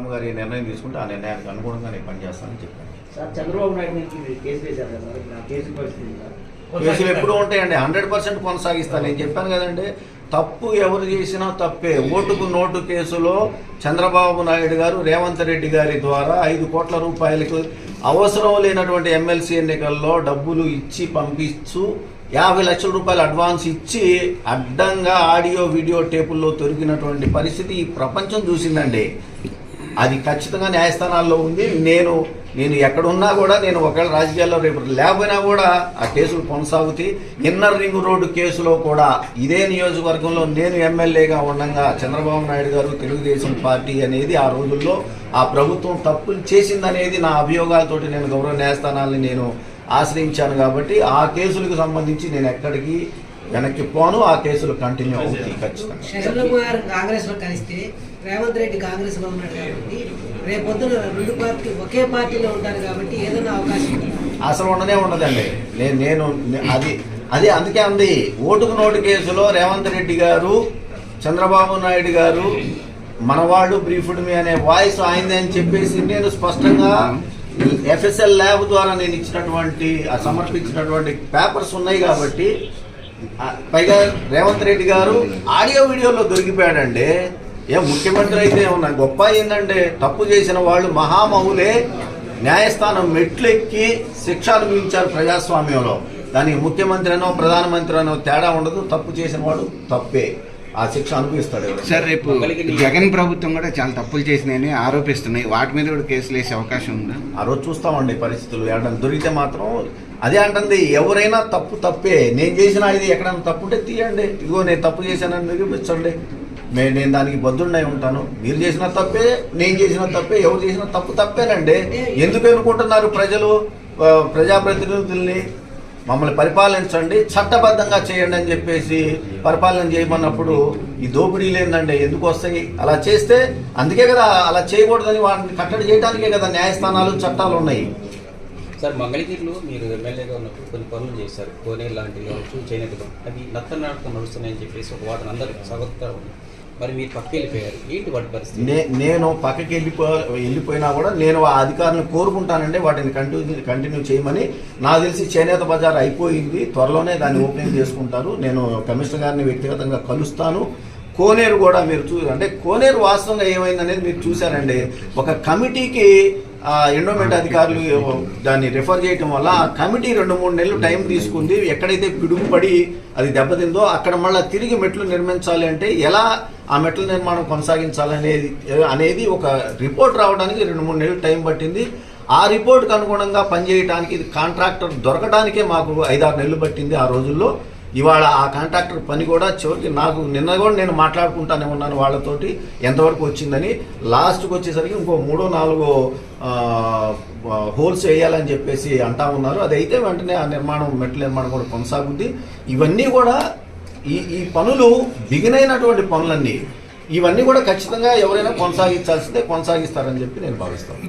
మంగమ్మ గారు ఏ నిర్ణయం తీసుకుంటే ఆ నిర్ణయానికి అనుగుణంగా నేను పనిచేస్తానని చెప్పాను. సార్ చంద్రబాబు నాయుడు నుంచి కేసు వేశారు కదా సార్ కేసు పరిస్థితి? కేసులు ఎప్పుడు ఉంటాయండి. హండ్రెడ్ పర్సెంట్ కొనసాగిస్తాను. నేను చెప్పాను కదండి తప్పు ఎవరు చేసినా తప్పే. ఓటుకు నోటు కేసులో చంద్రబాబు నాయుడు గారు రేవంత్ రెడ్డి గారి ద్వారా ఐదు కోట్ల రూపాయలకు అవసరం లేనటువంటి ఎమ్మెల్సీ ఎన్నికల్లో డబ్బులు ఇచ్చి పంపిస్తూ యాభై లక్షల రూపాయలు అడ్వాన్స్ ఇచ్చి అడ్డంగా ఆడియో వీడియో టేపుల్లో దొరికినటువంటి పరిస్థితి ఈ ప్రపంచం చూసిందండి. అది ఖచ్చితంగా న్యాయస్థానాల్లో ఉంది. నేను నేను ఎక్కడున్నా కూడా నేను ఒకవేళ రాజకీయాల్లో రేపు లేకపోయినా కూడా ఆ కేసులు కొనసాగుతాయి. ఇన్నర్ రింగ్ రోడ్డు కేసులో కూడా ఇదే నియోజకవర్గంలో నేను ఎమ్మెల్యేగా ఉండగా చంద్రబాబు నాయుడు గారు తెలుగుదేశం పార్టీ అనేది ఆ రోజుల్లో ఆ ప్రభుత్వం తప్పులు చేసిందనేది నా అభియోగాలతోటి నేను గౌరవ న్యాయస్థానాన్ని నేను ఆశ్రయించాను కాబట్టి ఆ కేసులకు సంబంధించి నేను ఎక్కడికి వెనక్కి పోను ఆ కేసులు కంటిన్యూ అవుతాయి ఖచ్చితంగా. కుమార్ కాంగ్రెస్లో కలిస్తే రేవంత్ రెడ్డి కాంగ్రెస్లో ఉన్నాడు కాబట్టి రేపొద్దున రెండు పార్టీ ఒకే పార్టీలో ఉంటారు కాబట్టి ఏదైనా అవకాశం అసలు ఉండనే ఉండదండి. నేను నేను అది అదే అందుకే అంది. ఓటుకు నోటు కేసులో రేవంత్ రెడ్డి గారు చంద్రబాబు నాయుడు గారు మనవాళ్ళు బ్రీఫ్డ్ మీ అనే వాయిస్ ఆయనదే అని చెప్పేసి నేను స్పష్టంగా ఎఫ్ఎస్ఎల్ ల్యాబ్ ద్వారా నేను ఇచ్చినటువంటి ఆ సమర్పించినటువంటి పేపర్స్ ఉన్నాయి కాబట్టి పైగా రేవంత్ రెడ్డి గారు ఆడియో వీడియోలో దొరికిపోయాడండి. ఏం ముఖ్యమంత్రి అయితే ఏమన్నా గొప్ప ఏంటంటే తప్పు చేసిన వాళ్ళు మహామహులే న్యాయస్థానం మెట్లెక్కి శిక్ష అనుభవించారు ప్రజాస్వామ్యంలో. దానికి ముఖ్యమంత్రి అనో ప్రధానమంత్రి అనో తేడా ఉండదు. తప్పు చేసిన వాడు తప్పే. ఆ శిక్ష అనుభవిస్తాడు. సార్ రేపు జగన్ ప్రభుత్వం కూడా చాలా తప్పులు చేసినాయని ఆరోపిస్తున్నాయి. వాటి మీద కూడా కేసులు వేసే అవకాశం ఉందా? ఆ రోజు చూస్తామండి పరిస్థితులు. ఎక్కడ దొరికితే మాత్రం అదే అంటుంది ఎవరైనా తప్పు తప్పే. నేను చేసిన ఇది ఎక్కడైనా తప్పు ఉంటే తీయండి. ఇదిగో నేను తప్పు చేశానని నిరూపించండి. మే- నేను దానికి బద్దుండై ఉంటాను. మీరు చేసిన తప్పే నేను చేసిన తప్పే ఎవరు చేసిన తప్పు తప్పేనండి. ఎందుకు అనుకుంటున్నారు ప్రజలు? ప్రజాప్రతినిధుల్ని మమ్మల్ని పరిపాలించండి చట్టబద్ధంగా చేయండి అని చెప్పేసి పరిపాలన చేయమన్నప్పుడు ఈ దోపిడీలు ఏందండి? ఎందుకు వస్తాయి? అలా చేస్తే అందుకే కదా అలా చేయకూడదని వాటిని కట్టడి చేయడానికే కదా న్యాయస్థానాలు చట్టాలు ఉన్నాయి. సార్ మంగళగిరిలో మీరు ఎమ్మెల్యేగా ఉన్నప్పుడు కొన్ని పనులు చేశారు. కోనేరు లాంటివి కావచ్చు చేనేత కావచ్చు. అవి నత్తనాటకం నడుస్తున్నాయని చెప్పేసి ఒక వాటిని అందరూ స్వాగతం మరి మీరు పక్కకి వెళ్ళిపోయారు. ఏంటి వాటి పరిస్థితి? నేను పక్కకి వెళ్ళిపో వెళ్ళిపోయినా కూడా నేను ఆ అధికారులను కోరుకుంటానంటే వాటిని కంటిన్యూ కంటిన్యూ చేయమని. నాకు తెలిసి చేనేత బజార్ అయిపోయింది. త్వరలోనే దాన్ని ఓపెనింగ్ చేసుకుంటారు. నేను కమిషనర్ గారిని వ్యక్తిగతంగా కలుస్తాను. కోనేరు కూడా మీరు చూ అంటే కోనేరు వాస్తవంగా ఏమైందనేది మీరు చూశారండి. ఒక కమిటీకి ఎండోమెంట్ అధికారులు దాన్ని రిఫర్ చేయటం వల్ల ఆ కమిటీ రెండు మూడు నెలలు టైం తీసుకుంది. ఎక్కడైతే పిడుగుపడి అది దెబ్బతిందో అక్కడ మళ్ళీ తిరిగి మెట్లు నిర్మించాలి అంటే ఎలా ఆ మెట్ల నిర్మాణం కొనసాగించాలనేది అనేది ఒక రిపోర్ట్ రావడానికి రెండు మూడు నెలలు టైం పట్టింది. ఆ రిపోర్ట్కి అనుగుణంగా పనిచేయడానికి ఇది కాంట్రాక్టర్ దొరకడానికే మాకు ఐదారు నెలలు పట్టింది ఆ రోజుల్లో. ఇవాళ ఆ కాంట్రాక్టర్ పని కూడా చివరికి నాకు నిన్న కూడా నేను మాట్లాడుకుంటానే ఉన్నాను వాళ్ళతోటి ఎంతవరకు వచ్చిందని. లాస్ట్కి వచ్చేసరికి ఇంకో మూడో నాలుగో హోల్స్ వేయాలని చెప్పేసి అంటా ఉన్నారు. అది అయితే వెంటనే ఆ నిర్మాణం మెట్ల నిర్మాణం కూడా కొనసాగుద్ది. ఇవన్నీ కూడా ఈ ఈ పనులు బిగినైనటువంటి పనులన్నీ ఇవన్నీ కూడా ఖచ్చితంగా ఎవరైనా కొనసాగించాల్సిందే కొనసాగిస్తారని చెప్పి నేను భావిస్తాను.